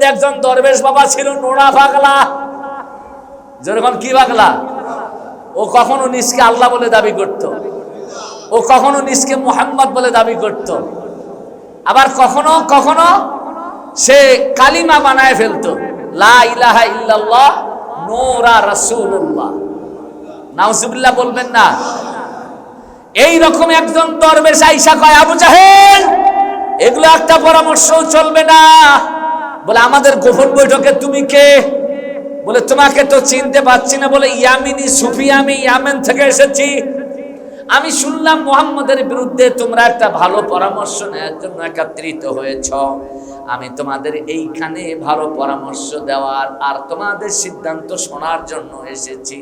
মধ্যে একজন দরবেশ বাবা ছিল নোড়া পাগলা। যেরকম কি পাগলা? ও কখনো নিজকে আল্লাহ বলে দাবি করত। ও কখনো নিজকে মোহাম্মদ বলে দাবি করত। আবার কখনো কখনো সে কালিমা বানায় ফেলতো। লা ইলাহা ইল্লাল্লাহ, নোরা রাসূলুল্লাহ। নাউজুবিল্লাহ বলবেন না। এই রকম একজন দরবেশ আইসা কয়, আবু জাহেল, এগুলো একটা পরামর্শ চলবে না। বলে, আমাদের গোপন বৈঠকে তুমি কে? বলে, তোমাকে তো চিনতে পারছি না। বলে, ইয়ামিনী সুফি, আমি ইয়ামেন থেকে এসেছি। আমি শুনলাম মোহাম্মদের বিরুদ্ধে তোমরা একটা ভালো পরামর্শ নেওয়ার জন্য একত্রিত হয়েছ। আমি তোমাদের এইখানে ভালো পরামর্শ দেওয়ার আর তোমাদের সিদ্ধান্ত শোনার জন্য এসেছি।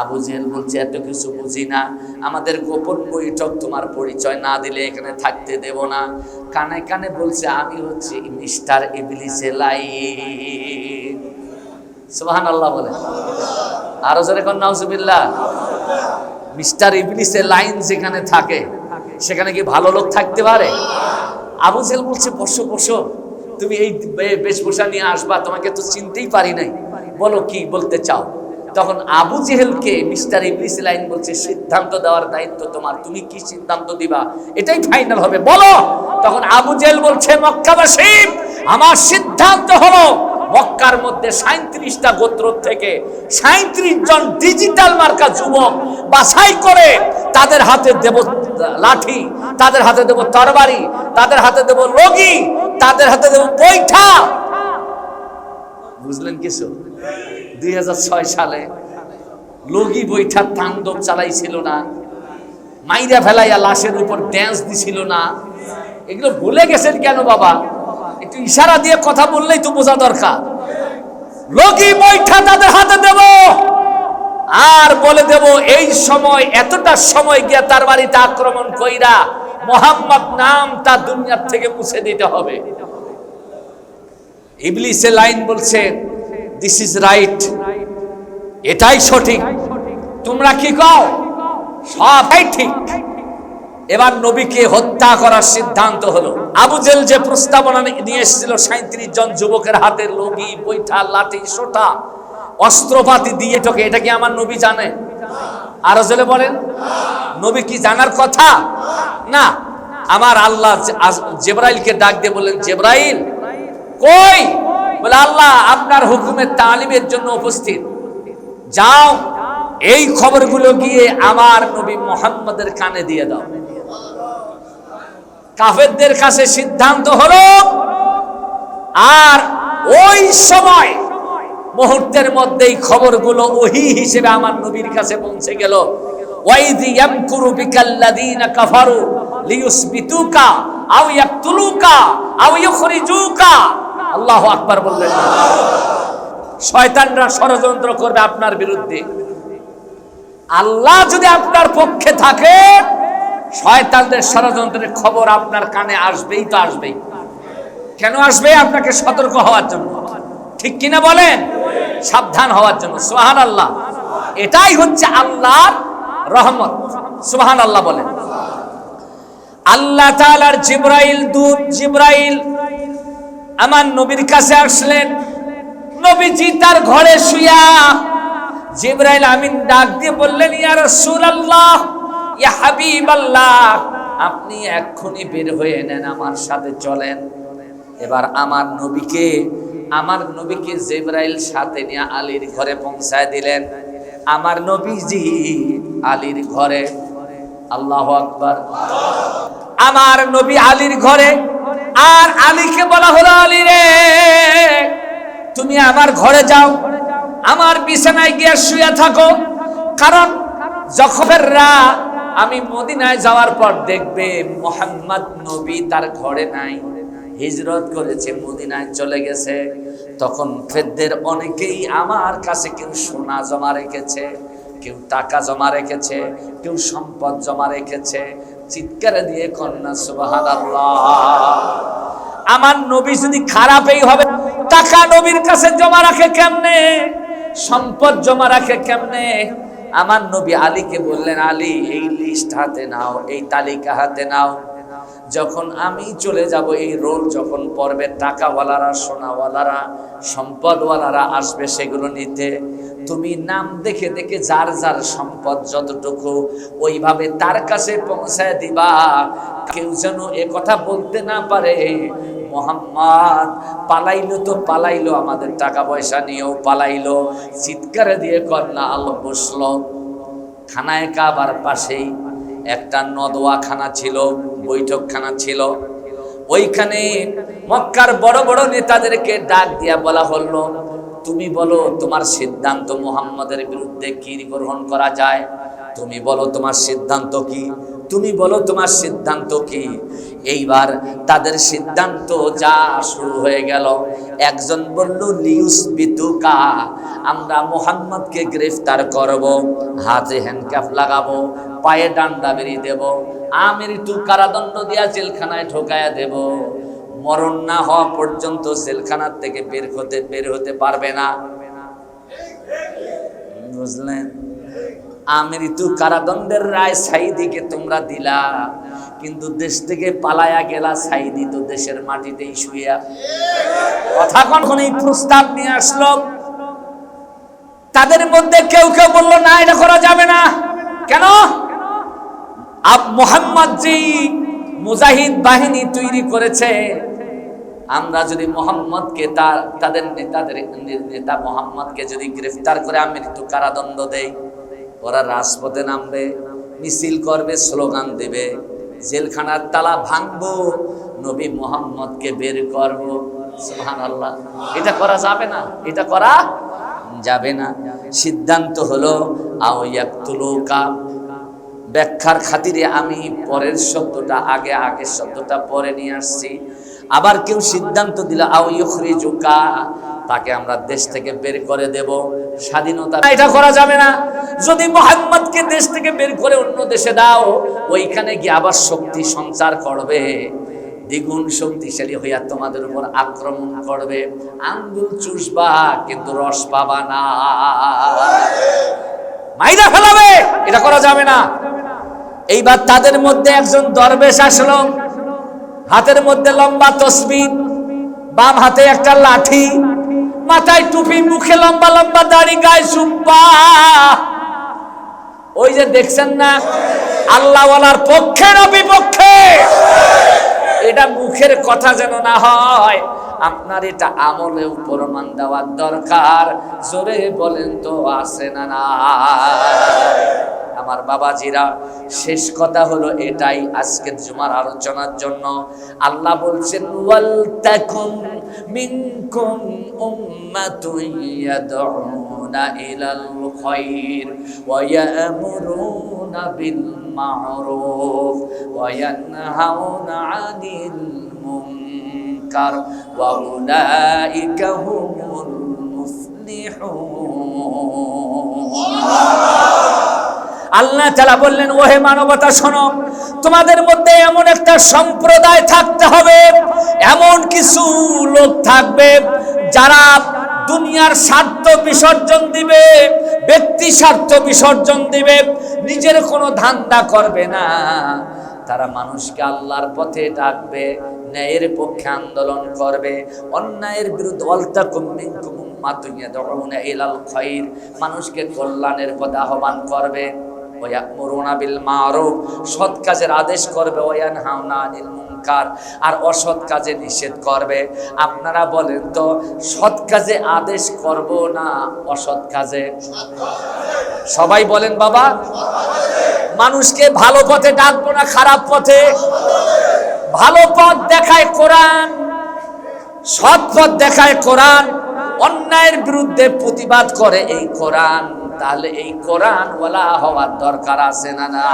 আবু জেহেল বলছে, এত কিছু বুঝি না। আমাদের গোপন বৈঠক তোমার পরিচয় না দিলে এখানে থাকতে দেব না। কানে কানে বলছে, আমি হচ্ছে মিস্টার ইবলিসে লাই সুবহান আল্লাহ বলে। আরও জোরে কন, নাউজুবিল্লাহ। মিস্টার ইবলিসের লাইন যেখানে থাকে, সেখানে কি ভালো লোক থাকতে পারে? আবু জেল বলছে, বসো বসো। তুমি এই বেশভূষা নিয়ে আসবা, তোমাকে তো চিনতেই পারি নাই। বলো কি বলতে চাও? তখন আবু জেহেলকে মিস্টার ইবলিস লাইন বলছে, সিদ্ধান্ত দেওয়ার দায়িত্ব তোমার, তুমি কি সিদ্ধান্ত দিবা? এটাই ফাইনাল হবে। বলো! তখন আবু জেহেল বলছে মক্কাবাসী আমার সিদ্ধান্ত হলো মক্কার মধ্যে সাঁত্রিশটা গোত্র থেকে সাঁত্রিশ জন ডিজিটাল মার্কা যুবক বাছাই করে তাদের হাতে দেব লাঠি, তাদের হাতে দেব তরবারি, তাদের হাতে দেব লগি, তাদের হাতে দেব বৈঠা বুঝলেন কিছু? দুই হাজার ছয় সালে লগি বৈঠা তাণ্ডব চালাইছিল না, মাইরা ফেলাইয়া লাশের উপর ড্যান্স দিছিল না। এগুলো ভুলে গেছেন কেন বাবা? একটু ইশারা দিয়ে কথা বললেই তো বোঝা দরকার। লগি বৈঠা তাদের হাতে দেব, আর বলে দেব, এই সময়, এতটা সময় গিয়া তার বাড়িতে আক্রমণ কইরা মোহাম্মদ নাম তার দুনিয়ার থেকে মুছে দিতে হবে। ইবলিসে লাইন বলছে দিস ইজ রাইট এটাই সঠিক। তোমরা কি কও? সবাই ঠিক। এবার নবীকে হত্যা করার সিদ্ধান্ত হলো। আবু জেল যে প্রস্তাবনা নিয়ে এসেছিল সাঁত্রিশ জন যুবকের হাতে লগি বৈঠা লাঠি, সোটা, অস্ত্রপাতি দিয়ে টোকে এটা কি আমার নবী জানে? আরও জেলে বলেন। নবী কি জানার কথা? না। আমার আল্লাহ জেব্রাইলকে ডাক দিয়ে বললেন, জেব্রাইল, কই? বলে, আল্লাহ, আপনার হুকুমের তালিমের জন্য উপস্থিত। যাও, এই খবরগুলো গিয়ে আমার নবী মোহাম্মদের কানে দিয়ে দাও। কাফেরদের কাছে সিদ্ধান্ত হলো, আর ওই সময় মুহূর্তের মধ্যেই খবরগুলো ওহি হিসেবে আমার নবীর কাছে পৌঁছে গেল। ওয়াইদি ইয়ামকুরু বিকাল্লাযীনা কাফারু লিয়ুসবিতুকা আও ইয়াকতুলুকা আও ইউখরিজুকা আল্লাহু আকবার বললেন। শয়তানরা ষড়যন্ত্র করবে আপনার বিরুদ্ধে। আল্লাহ যদি আপনার পক্ষে থাকে, শয়তানদের ষড়যন্ত্রের খবর আপনার কানে আসবেই তো আসবেই। কেন আসবে? আপনাকে সতর্ক হওয়ার জন্য। ঠিক কিনা বলেন? সাবধান হওয়ার জন্য। সোহান আল্লাহ এটাই হচ্ছে আল্লাহর রহমত। সোহান আল্লাহ বলেন। আল্লাহ তাআলার জিব্রাইল দূত জিব্রাইল আমার নবীর কাছে আসলেন, নবীজি তার ঘরে শুয়া জিব্রাইল আমিন ডাক দিয়ে বললেন, ইয়া রাসূলুল্লাহ, ইয়া হাবিবাল্লাহ, আপনি এক্ষুনি বের হয়ে নেন, আমার সাথে চলেন। এবার আমার নবীকে আমার নবীকে জিব্রাইল সাথে নিয়ে আলীর ঘরে পৌঁছায় দিলেন। আমার নবীজি আলীর ঘরে, আল্লাহু আকবার। আমার নবী আলীর ঘরে আর আলীকে বলা হলো, আলী রে, তুমি আমার ঘরে যাও। আমার বিছানায় গিয়ে শুয়ে থাকো। কারণ জখমেররা আমি মদিনায় যাওয়ার পর দেখবে মোহাম্মদ নবী তার ঘরে নাই। হিজরত করেছে, মদিনায় চলে গেছে। তখন ফেরদের অনেকেই আমার কাছে কেউ সোনা জমা রেখেছে, কেউ টাকা জমা রেখেছে, কেউ সম্পদ জমা রেখেছে। চিৎকারে দিয়ে কন্যা সুবাহান আমার নবী যদি খারাপই হবে, টাকা নবীর কাছে জমা রাখে কেমনে? সম্পদ জমা রাখে কেমনে? আমার নবী আলীকে বললেন, আলী, এই লিস্ট হাতে নাও, এই তালিকা হাতে নাও। যখন আমি চলে যাব এই রোল, যখন পড়বে টাকাওয়ালারা, সোনাওয়ালারা, সম্পদওয়ালারা আসবে সেগুলো নিতে, তুমি নাম দেখে দেখে যার যার সম্পদ যতটুকু, ওইভাবে তার কাছে পৌঁছায় দিবা। কেউ যেন এ কথা বলতে না পারে, মোহাম্মদ, পালাইলো তো পালাইলো, আমাদের টাকা পয়সা নিয়েও পালাইলো, চিৎকারে দিয়ে কন্যা আলো বসল, খানায় কাবার পাশেই একটা নদওয়াখানা ছিল, বৈঠকখানা ছিল। ওইখানে মক্কার বড় বড় নেতাদেরকে ডাক দিয়া বলা হলো, তুমি বলো তোমার সিদ্ধান্ত মুহাম্মাদের বিরুদ্ধে কি গ্রহণ করা যায়? তুমি বলো তোমার সিদ্ধান্ত কি? তুমি বলো তোমার সিদ্ধান্ত কি? এইবার তাদের সিদ্ধান্ত যা শুরু হয়ে গেল। একজন বলল লিউস বিতুকা, আমরা মোহাম্মদকে গ্রেফতার করব, হাতে হ্যান্ডক্যাপ লাগাবো, পায়ে ডান্ডা বেরিয়ে দেব আমৃত্যু কারাদণ্ড দিয়া জেলখানায় ঢোকায়া দেব। মরণ না হওয়া পর্যন্ত জেলখানার থেকে বের হতে বের হতে পারবে না। বুঝলেন? আমৃত্যু কারাদণ্ডের রায় সাইদিকে তোমরা দিলা। কিন্তু দেশ থেকে পালায়া গেলা সাইদি তো দেশের মাটিতেই শুইয়া কথা কখন এই প্রস্তাব নিয়ে আসলো। তাদের মধ্যে কেউ কেউ বলল, না, এটা করা যাবে না। কেন? আব মোহাম্মদ জি মুজাহিদ বাহিনী তৈরি করেছে। আমরা যদি মোহাম্মদকে তার, তাদের নেতাদের, নেতা মোহাম্মদকে যদি গ্রেফতার করে মৃত্যু কারাদণ্ড দেই ওরা রাজপথে নামবে, মিছিল করবে, স্লোগান দেবে, জেলখানার তালা ভাঙবো, নবী মোহাম্মদকে বের করব। সুবহানাল্লাহ। এটা করা যাবে না, এটা করা যাবে না। সিদ্ধান্ত হলো ব্যাখ্যার খাতিরে আমি পরের শব্দটা আগে, আগের শব্দটা পরে নিয়ে আসছি। আবার কেউ সিদ্ধান্ত দিল, আও ইউখরিজুকা, তাকে আমরা দেশ থেকে বের করে দেব। স্বাধীনতা এটা করা যাবে না। যদি মোহাম্মদকে দেশ থেকে বের করে অন্য দেশে দাও ওইখানে গিয়ে আবার শক্তি সঞ্চার করবে। দ্বিগুণ শক্তিশালী হইয়া তোমাদের উপর আক্রমণ করবে। আঙ্গুল চুষবা কিন্তু রস পাবা না। মাইরা ফেলাবে এটা করা যাবে না। এইবার তাদের মধ্যে একজন দরবেশ আসলো। হাতের মধ্যে লম্বা তসবি বাম হাতে একটা লাঠি। মাথায় টুপি, মুখে লম্বা লম্বা দাড়ি, গায়ে সুব্বা ওই যে দেখছেন না, আল্লাহওয়ালার পক্ষে না বিপক্ষে? এটা মুখের কথা যেন না হয়। আপনার এটা আমলে প্রমাণ দেওয়ার দরকার। জোরে বলেন তো আসে না না আমার বাবাজিরা। শেষ কথা হলো এটাই আজকের জুমার আলোচনার জন্য। আল্লাহ বলছেন ওয়াল তাকুম মিনকুম উম্মাতুন ইয়াদউনা ইলাল খায়র ওয়া ইয়ামুরুনা বিল মা'রুফ ওয়া ইয়ানহাউনা আনিল মুনকার ওয়া উলাইকা হুমুল মুফলিহুন। আল্লাহ তালা বললেন, ওহে মানবতা, শোনো, তোমাদের মধ্যে এমন একটা সম্প্রদায় থাকতে হবে, এমন কিছু লোক থাকবে যারা দুনিয়ার স্বার্থ বিসর্জন দিবে, ব্যক্তি স্বার্থ বিসর্জন দিবে, নিজের কোনো ধান্দা করবে না। তারা মানুষকে আল্লাহর পথে ডাকবে, ন্যায়ের পক্ষে আন্দোলন করবে। অন্যায়ের বিরুদ্ধে অলতাকুম মিনকুম উম্মাতুন ইয়াদউনা ইলাল খায়র মানুষকে কল্যাণের পথে আহ্বান করবে। ওয়ায়ামুরুনা বিল মারুফ সৎ কাজের আদেশ করবে ওয়ায়ানহাউনা আনিল মুনকার আর অসৎ কাজে নিষেধ করবে। আপনারা বলেন তো, সৎ কাজে আদেশ করব না অসৎ কাজে? সবাই বলেন, বাবা। মানুষকে ভালো পথে ডাকবো না, খারাপ পথে? ভালো পথ দেখায় কোরআন, সৎ পথ দেখায় কোরআন, অন্যায়ের বিরুদ্ধে প্রতিবাদ করে এই কোরআন। তাহলে এই কোরআন ওলা হওয়ার দরকার আছে না না?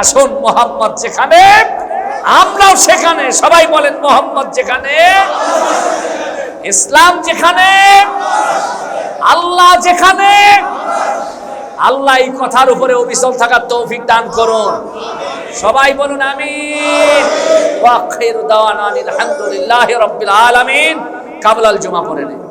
আসুন মোহাম্মদ যেখানে, আমরাও সেখানে। সবাই বলেন মোহাম্মদ যেখানে, ইসলাম যেখানে, আল্লাহ যেখানে। আল্লাহ এই কথার উপরে অবিচল থাকার তৌফিক দান করুন। সবাই বলুন আমি আলহামদুলিল্লাহি রাব্বিল আলামিন। কাবলাল জমা পড়ে নেই